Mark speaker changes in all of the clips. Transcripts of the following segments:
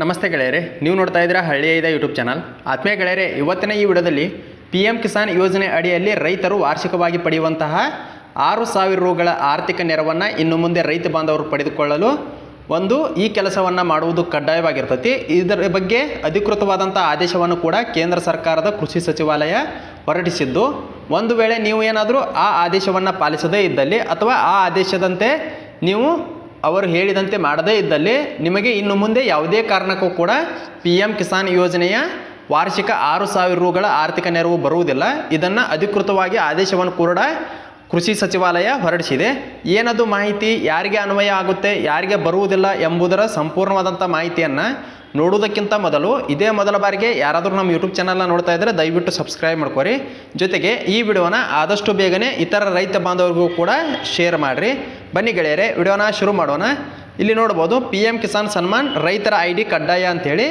Speaker 1: ನಮಸ್ತೆ ಗೆಳೆಯರೆ, ನೀವು ನೋಡ್ತಾ ಇದ್ದೀರಾ ಹಳ್ಳಿಯ ಇದೆ ಯೂಟ್ಯೂಬ್ ಚಾನಲ್. ಆತ್ಮೀಯ ಗೆಳೆಯರೆ, ಇವತ್ತಿನ ಈ ವಿಡಿಯೋದಲ್ಲಿ ಪಿ ಎಂ ಕಿಸಾನ್ ಯೋಜನೆ ಅಡಿಯಲ್ಲಿ ರೈತರು ವಾರ್ಷಿಕವಾಗಿ ಪಡೆಯುವಂತಹ ಆರು ಸಾವಿರ ರೂಗಳ ಆರ್ಥಿಕ ನೆರವನ್ನು ಇನ್ನು ಮುಂದೆ ರೈತ ಬಾಂಧವರು ಪಡೆದುಕೊಳ್ಳಲು ಒಂದು ಈ ಕೆಲಸವನ್ನು ಮಾಡುವುದು ಕಡ್ಡಾಯವಾಗಿರ್ತೈತಿ. ಇದರ ಬಗ್ಗೆ ಅಧಿಕೃತವಾದಂಥ ಆದೇಶವನ್ನು ಕೂಡ ಕೇಂದ್ರ ಸರ್ಕಾರದ ಕೃಷಿ ಸಚಿವಾಲಯ ಹೊರಡಿಸಿದ್ದು, ಒಂದು ವೇಳೆ ನೀವು ಏನಾದರೂ ಆ ಆದೇಶವನ್ನು ಪಾಲಿಸದೇ ಇದ್ದಲ್ಲಿ ಅಥವಾ ಆ ಆದೇಶದಂತೆ ನೀವು ಅವರು ಹೇಳಿದಂತೆ ಮಾಡದೇ ಇದ್ದಲ್ಲಿ ನಿಮಗೆ ಇನ್ನು ಮುಂದೆ ಯಾವುದೇ ಕಾರಣಕ್ಕೂ ಕೂಡ ಪಿ ಎಂ ಕಿಸಾನ್ ಯೋಜನೆಯ ವಾರ್ಷಿಕ ಆರು ಸಾವಿರ ರೂಗಳ ಆರ್ಥಿಕ ನೆರವು ಬರುವುದಿಲ್ಲ. ಇದನ್ನು ಅಧಿಕೃತವಾಗಿ ಆದೇಶವನ್ನು ಕೂಡ ಕೃಷಿ ಸಚಿವಾಲಯ ಹೊರಡಿಸಿದೆ. ಏನದು ಮಾಹಿತಿ, ಯಾರಿಗೆ ಅನ್ವಯ ಆಗುತ್ತೆ, ಯಾರಿಗೆ ಬರುವುದಿಲ್ಲ ಎಂಬುದರ ಸಂಪೂರ್ಣವಾದಂಥ ಮಾಹಿತಿಯನ್ನು ನೋಡುವುದಕ್ಕಿಂತ ಮೊದಲು ಇದೇ ಮೊದಲ ಬಾರಿಗೆ ಯಾರಾದರೂ ನಮ್ಮ ಯೂಟ್ಯೂಬ್ ಚಾನಲ್ನ ನೋಡ್ತಾ ಇದ್ದರೆ ದಯವಿಟ್ಟು ಸಬ್ಸ್ಕ್ರೈಬ್ ಮಾಡ್ಕೊರಿ. ಜೊತೆಗೆ ಈ ವಿಡಿಯೋನ ಆದಷ್ಟು ಬೇಗನೆ ಇತರ ರೈತ ಬಾಂಧವರಿಗೂ ಕೂಡ ಶೇರ್ ಮಾಡಿರಿ. ಬನ್ನಿ ಗೆಳೆಯರೆ, ವಿಡಿಯೋನ ಶುರು ಮಾಡೋಣ. ಇಲ್ಲಿ ನೋಡ್ಬೋದು ಪಿ ಎಂ ಕಿಸಾನ್ ಸನ್ಮಾನ್ ರೈತರ ಐ ಡಿ ಕಡ್ಡಾಯ ಅಂಥೇಳಿ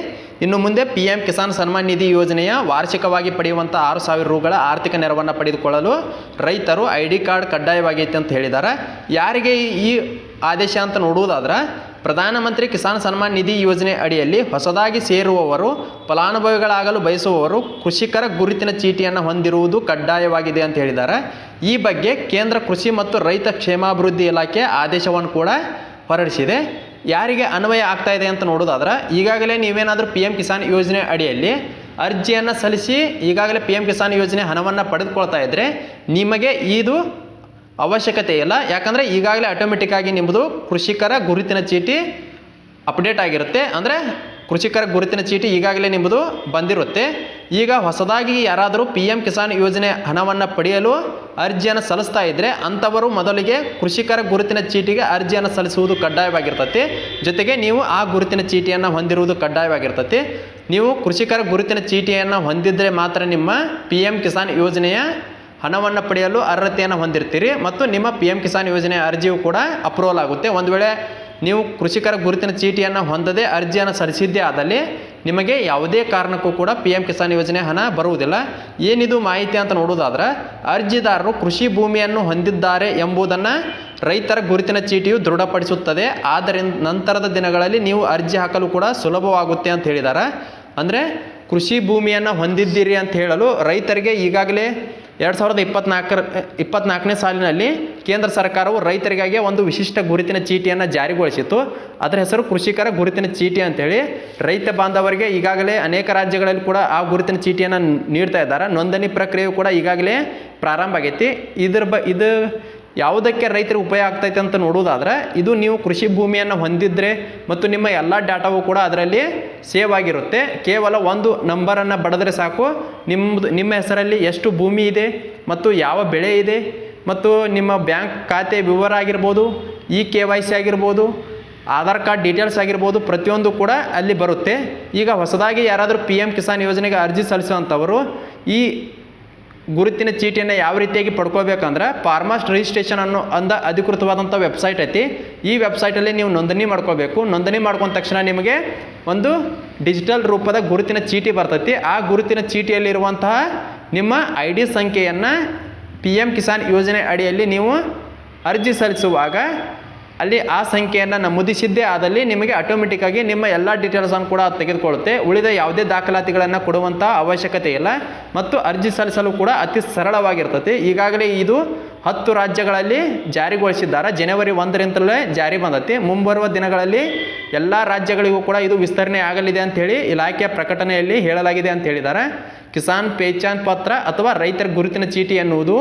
Speaker 1: ಇನ್ನು ಮುಂದೆ ಪಿ ಎಂ ಕಿಸಾನ್ ಸನ್ಮಾನ್ ನಿಧಿ ಯೋಜನೆಯ ವಾರ್ಷಿಕವಾಗಿ ಪಡೆಯುವಂಥ ಆರು ಸಾವಿರ ರೂಗಳ ಆರ್ಥಿಕ ನೆರವನ್ನು ಪಡೆದುಕೊಳ್ಳಲು ರೈತರು ಐ ಡಿ ಕಾರ್ಡ್ ಕಡ್ಡಾಯವಾಗೈತೆ ಅಂತ ಹೇಳಿದ್ದಾರೆ. ಯಾರಿಗೆ ಈ ಆದೇಶ ಅಂತ ನೋಡುವುದಾದ್ರೆ ಪ್ರಧಾನಮಂತ್ರಿ ಕಿಸಾನ್ ಸನ್ಮಾನ್ ನಿಧಿ ಯೋಜನೆ ಅಡಿಯಲ್ಲಿ ಹೊಸದಾಗಿ ಸೇರುವವರು, ಫಲಾನುಭವಿಗಳಾಗಲು ಬಯಸುವವರು ಕೃಷಿಕರ ಗುರುತಿನ ಚೀಟಿಯನ್ನು ಹೊಂದಿರುವುದು ಕಡ್ಡಾಯವಾಗಿದೆ ಅಂತ ಹೇಳಿದ್ದಾರೆ. ಈ ಬಗ್ಗೆ ಕೇಂದ್ರ ಕೃಷಿ ಮತ್ತು ರೈತ ಕ್ಷೇಮಾಭಿವೃದ್ಧಿ ಇಲಾಖೆ ಆದೇಶವನ್ನು ಕೂಡ ಹೊರಡಿಸಿದೆ. ಯಾರಿಗೆ ಅನ್ವಯ ಆಗ್ತಾ ಇದೆ ಅಂತ ನೋಡೋದಾದ್ರೆ ಈಗಾಗಲೇ ನೀವೇನಾದರೂ ಪಿ ಎಂ ಕಿಸಾನ್ ಯೋಜನೆ ಅಡಿಯಲ್ಲಿ ಅರ್ಜಿಯನ್ನು ಸಲ್ಲಿಸಿ ಈಗಾಗಲೇ ಪಿ ಎಂ ಕಿಸಾನ್ ಯೋಜನೆ ಹಣವನ್ನು ಪಡೆದುಕೊಳ್ತಾ ಇದ್ದರೆ ನಿಮಗೆ ಇದು ಅವಶ್ಯಕತೆ ಇಲ್ಲ. ಯಾಕಂದರೆ ಈಗಾಗಲೇ ಆಟೋಮೆಟಿಕ್ಕಾಗಿ ನಿಮ್ಮದು ಕೃಷಿಕರ ಗುರುತಿನ ಚೀಟಿ ಅಪ್ಡೇಟ್ ಆಗಿರುತ್ತೆ. ಅಂದರೆ ಕೃಷಿಕರ ಗುರುತಿನ ಚೀಟಿ ಈಗಾಗಲೇ ನಿಮ್ಮದು ಬಂದಿರುತ್ತೆ. ಈಗ ಹೊಸದಾಗಿ ಯಾರಾದರೂ ಪಿ ಎಂ ಕಿಸಾನ್ ಯೋಜನೆ ಹಣವನ್ನು ಪಡೆಯಲು ಅರ್ಜಿಯನ್ನು ಸಲ್ಲಿಸ್ತಾ ಇದ್ದರೆ ಅಂಥವರು ಮೊದಲಿಗೆ ಕೃಷಿಕರ ಗುರುತಿನ ಚೀಟಿಗೆ ಅರ್ಜಿಯನ್ನು ಸಲ್ಲಿಸುವುದು ಕಡ್ಡಾಯವಾಗಿರ್ತತಿ. ಜೊತೆಗೆ ನೀವು ಆ ಗುರುತಿನ ಚೀಟಿಯನ್ನು ಹೊಂದಿರುವುದು ಕಡ್ಡಾಯವಾಗಿರ್ತತಿ. ನೀವು ಕೃಷಿಕರ ಗುರುತಿನ ಚೀಟಿಯನ್ನು ಹೊಂದಿದ್ದರೆ ಮಾತ್ರ ನಿಮ್ಮ ಪಿ ಎಂ ಕಿಸಾನ್ ಯೋಜನೆಯ ಹಣವನ್ನು ಪಡೆಯಲು ಅರ್ಹತೆಯನ್ನು ಹೊಂದಿರ್ತೀರಿ ಮತ್ತು ನಿಮ್ಮ ಪಿ ಎಂ ಕಿಸಾನ್ ಯೋಜನೆ ಅರ್ಜಿಯು ಕೂಡ ಅಪ್ರೂವಲ್ ಆಗುತ್ತೆ. ಒಂದು ವೇಳೆ ನೀವು ಕೃಷಿಕರ ಗುರುತಿನ ಚೀಟಿಯನ್ನು ಹೊಂದದೆ ಅರ್ಜಿಯನ್ನು ಸಲ್ಲಿಸಿದ್ದೇ ಆದಲ್ಲಿ ನಿಮಗೆ ಯಾವುದೇ ಕಾರಣಕ್ಕೂ ಕೂಡ ಪಿ ಎಂ ಕಿಸಾನ್ ಯೋಜನೆ ಹಣ ಬರುವುದಿಲ್ಲ. ಏನಿದು ಮಾಹಿತಿ ಅಂತ ನೋಡೋದಾದ್ರೆ ಅರ್ಜಿದಾರರು ಕೃಷಿ ಭೂಮಿಯನ್ನು ಹೊಂದಿದ್ದಾರೆ ಎಂಬುದನ್ನು ರೈತರ ಗುರುತಿನ ಚೀಟಿಯು ದೃಢಪಡಿಸುತ್ತದೆ. ಆದ್ದರಿಂದ ನಂತರದ ದಿನಗಳಲ್ಲಿ ನೀವು ಅರ್ಜಿ ಹಾಕಲು ಕೂಡ ಸುಲಭವಾಗುತ್ತೆ ಅಂತ ಹೇಳಿದ್ದಾರೆ ಅಂದರೆ ಕೃಷಿ ಭೂಮಿಯನ್ನು ಹೊಂದಿದ್ದೀರಿ ಅಂತ ಹೇಳಲು ರೈತರಿಗೆ ಈಗಾಗಲೇ ಎರಡು ಸಾವಿರದ ಇಪ್ಪತ್ನಾಲ್ಕರ, ಇಪ್ಪತ್ನಾಲ್ಕನೇ ಸಾಲಿನಲ್ಲಿ ಕೇಂದ್ರ ಸರ್ಕಾರವು ರೈತರಿಗಾಗಿ ಒಂದು ವಿಶಿಷ್ಟ ಗುರುತಿನ ಚೀಟಿಯನ್ನು ಜಾರಿಗೊಳಿಸಿತ್ತು. ಅದರ ಹೆಸರು ಕೃಷಿಕರ ಗುರುತಿನ ಚೀಟಿ ಅಂತೇಳಿ. ರೈತ ಬಾಂಧವರಿಗೆ ಈಗಾಗಲೇ ಅನೇಕ ರಾಜ್ಯಗಳಲ್ಲಿ ಕೂಡ ಆ ಗುರುತಿನ ಚೀಟಿಯನ್ನು ನೀಡ್ತಾ ಇದ್ದಾರೆ. ನೋಂದಣಿ ಪ್ರಕ್ರಿಯೆಯು ಕೂಡ ಈಗಾಗಲೇ ಪ್ರಾರಂಭ ಆಗೈತಿ. ಇದ್ರ ಬ, ಇದು ಯಾವುದಕ್ಕೆ ರೈತರು ಉಪಯೋಗ ಆಗ್ತೈತೆ ಅಂತ ನೋಡೋದಾದ್ರೆ ಇದು ನೀವು ಕೃಷಿ ಭೂಮಿಯನ್ನು ಹೊಂದಿದ್ರೆ ಮತ್ತು ನಿಮ್ಮ ಎಲ್ಲ ಡಾಟಾವು ಕೂಡ ಅದರಲ್ಲಿ ಸೇವ್ ಆಗಿರುತ್ತೆ. ಕೇವಲ ಒಂದು ನಂಬರನ್ನು ಬಡಿದ್ರೆ ಸಾಕು. ನಿಮ್ಮದು ನಿಮ್ಮ ಹೆಸರಲ್ಲಿ ಎಷ್ಟು ಭೂಮಿ ಇದೆ ಮತ್ತು ಯಾವ ಬೆಳೆ ಇದೆ ಮತ್ತು ನಿಮ್ಮ ಬ್ಯಾಂಕ್ ಖಾತೆ ವಿವರ ಆಗಿರ್ಬೋದು ಇ ಕೆ ವೈ ಸಿ ಆಗಿರ್ಬೋದು, ಆಧಾರ್ ಕಾರ್ಡ್ ಡೀಟೇಲ್ಸ್ ಆಗಿರ್ಬೋದು, ಪ್ರತಿಯೊಂದು ಕೂಡ ಅಲ್ಲಿ ಬರುತ್ತೆ. ಈಗ ಹೊಸದಾಗಿ ಯಾರಾದರೂ ಪಿ ಎಂ ಕಿಸಾನ್ ಯೋಜನೆಗೆ ಅರ್ಜಿ ಸಲ್ಲಿಸುವಂಥವರು ಈ ಗುರುತಿನ ಚೀಟಿಯನ್ನು ಯಾವ ರೀತಿಯಾಗಿ ಪಡ್ಕೋಬೇಕಂದ್ರೆ ಫಾರ್ಮಾಸ್ಟ್ ರಿಜಿಸ್ಟ್ರೇಷನ್ ಅನ್ನೋ ಅಂದ ಅಧಿಕೃತವಾದಂಥ ವೆಬ್ಸೈಟ್ ಐತಿ. ಈ ವೆಬ್ಸೈಟಲ್ಲಿ ನೀವು ನೋಂದಣಿ ಮಾಡ್ಕೋಬೇಕು. ನೋಂದಣಿ ಮಾಡ್ಕೊಂಡ ತಕ್ಷಣ ನಿಮಗೆ ಒಂದು ಡಿಜಿಟಲ್ ರೂಪದ ಗುರುತಿನ ಚೀಟಿ ಬರ್ತೈತಿ. ಆ ಗುರುತಿನ ಚೀಟಿಯಲ್ಲಿರುವಂತಹ ನಿಮ್ಮ ಐ ಡಿ ಸಂಖ್ಯೆಯನ್ನು ಪಿ ಎಂ ಕಿಸಾನ್ ಯೋಜನೆ ಅಡಿಯಲ್ಲಿ ನೀವು ಅರ್ಜಿ ಸಲ್ಲಿಸುವಾಗ ಅಲ್ಲಿ ಆ ಸಂಖ್ಯೆಯನ್ನು ನಮೂದಿಸಿದ್ದೇ ಆದಲ್ಲಿ ನಿಮಗೆ ಆಟೋಮೆಟಿಕ್ಕಾಗಿ ನಿಮ್ಮ ಎಲ್ಲ ಡೀಟೇಲ್ಸನ್ನು ಕೂಡ ತೆಗೆದುಕೊಳ್ಳುತ್ತೆ. ಉಳಿದ ಯಾವುದೇ ದಾಖಲಾತಿಗಳನ್ನು ಕೊಡುವಂಥ ಅವಶ್ಯಕತೆ ಇಲ್ಲ ಮತ್ತು ಅರ್ಜಿ ಸಲ್ಲಿಸಲು ಕೂಡ ಅತಿ ಸರಳವಾಗಿರ್ತದೆ. ಈಗಾಗಲೇ ಇದು ಹತ್ತು ರಾಜ್ಯಗಳಲ್ಲಿ ಜಾರಿಗೊಳಿಸಿದ್ದಾರೆ. ಜನವರಿ ಒಂದರಿಂದಲೇ ಜಾರಿ ಬಂದತಿ. ಮುಂಬರುವ ದಿನಗಳಲ್ಲಿ ಎಲ್ಲ ರಾಜ್ಯಗಳಿಗೂ ಕೂಡ ಇದು ವಿಸ್ತರಣೆ ಆಗಲಿದೆ ಅಂಥೇಳಿ ಇಲಾಖೆಯ ಪ್ರಕಟಣೆಯಲ್ಲಿ ಹೇಳಲಾಗಿದೆ ಅಂತ ಹೇಳಿದ್ದಾರೆ. ಕಿಸಾನ್ ಪೇಚಾನ್ ಪತ್ರ ಅಥವಾ ರೈತರ ಗುರುತಿನ ಚೀಟಿ ಎನ್ನುವುದು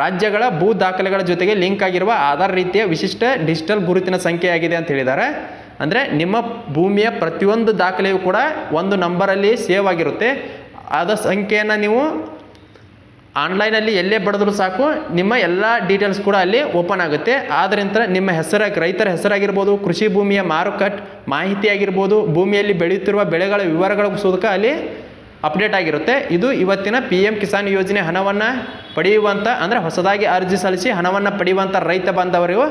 Speaker 1: ರಾಜ್ಯಗಳ ಭೂ ದಾಖಲೆಗಳ ಜೊತೆಗೆ ಲಿಂಕ್ ಆಗಿರುವ ಆಧಾರ್ ರೀತಿಯ ವಿಶಿಷ್ಟ ಡಿಜಿಟಲ್ ಗುರುತಿನ ಸಂಖ್ಯೆಯಾಗಿದೆ ಅಂತ ಹೇಳಿದ್ದಾರೆ. ಅಂದರೆ ನಿಮ್ಮ ಭೂಮಿಯ ಪ್ರತಿಯೊಂದು ದಾಖಲೆಯು ಕೂಡ ಒಂದು ನಂಬರಲ್ಲಿ ಸೇವ್ ಆಗಿರುತ್ತೆ. ಆದ ಸಂಖ್ಯೆಯನ್ನು ನೀವು ಆನ್ಲೈನಲ್ಲಿ ಎಲ್ಲೇ ಬಡಿದ್ರು ಸಾಕು, ನಿಮ್ಮ ಎಲ್ಲ ಡೀಟೇಲ್ಸ್ ಕೂಡ ಅಲ್ಲಿ ಓಪನ್ ಆಗುತ್ತೆ. ಆದ್ದರಿಂದ ನಿಮ್ಮ ಹೆಸರಾಗಿ ರೈತರ ಹೆಸರಾಗಿರ್ಬೋದು, ಕೃಷಿ ಭೂಮಿಯ ಮಾರುಕಟ್ಟೆ ಮಾಹಿತಿ ಆಗಿರ್ಬೋದು ಭೂಮಿಯಲ್ಲಿ ಬೆಳೆಯುತ್ತಿರುವ ಬೆಳೆಗಳ ವಿವರಗಳ ಸೋದಕ ಅಲ್ಲಿ ಅಪ್ಡೇಟ್ ಆಗಿರುತ್ತೆ. ಇದು ಇವತ್ತಿನ ಪಿ ಎಂ ಕಿಸಾನ್ ಯೋಜನೆ ಹಣವನ್ನು ಪಡೆಯುವಂಥ ಅಂದರೆ ಹೊಸದಾಗಿ ಅರ್ಜಿ ಸಲ್ಲಿಸಿ ಹಣವನ್ನು ಪಡೆಯುವಂಥ ರೈತ ಬಾಂಧವರಿಗೂ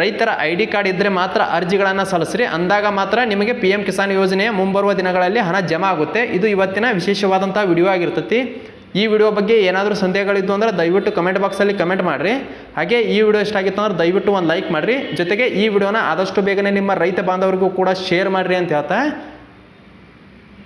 Speaker 1: ರೈತರ ಐ ಡಿ ಕಾರ್ಡ್ ಇದ್ದರೆ ಮಾತ್ರ ಅರ್ಜಿಗಳನ್ನು ಸಲ್ಲಿಸ್ರಿ. ಅಂದಾಗ ಮಾತ್ರ ನಿಮಗೆ ಪಿ ಎಂ ಕಿಸಾನ್ ಯೋಜನೆಯ ಮುಂಬರುವ ದಿನಗಳಲ್ಲಿ ಹಣ ಜಮಾ ಆಗುತ್ತೆ. ಇದು ಇವತ್ತಿನ ವಿಶೇಷವಾದಂಥ ವಿಡಿಯೋ ಆಗಿರ್ತೈತಿ. ಈ ವಿಡಿಯೋ ಬಗ್ಗೆ ಏನಾದರೂ ಸಂದೇಹಗಳಿದ್ದು ಅಂದರೆ ದಯವಿಟ್ಟು ಕಮೆಂಟ್ ಬಾಕ್ಸಲ್ಲಿ ಕಮೆಂಟ್ ಮಾಡಿರಿ. ಹಾಗೆ ಈ ವಿಡಿಯೋ ಎಷ್ಟಾಗಿತ್ತು ಅಂದ್ರೆ ದಯವಿಟ್ಟು ಒಂದು ಲೈಕ್ ಮಾಡಿರಿ. ಜೊತೆಗೆ ಈ ವಿಡಿಯೋನ ಆದಷ್ಟು ಬೇಗನೆ ನಿಮ್ಮ ರೈತ ಬಾಂಧವರಿಗೂ ಕೂಡ ಶೇರ್ ಮಾಡಿರಿ ಅಂತ ಹೇಳ್ತಾ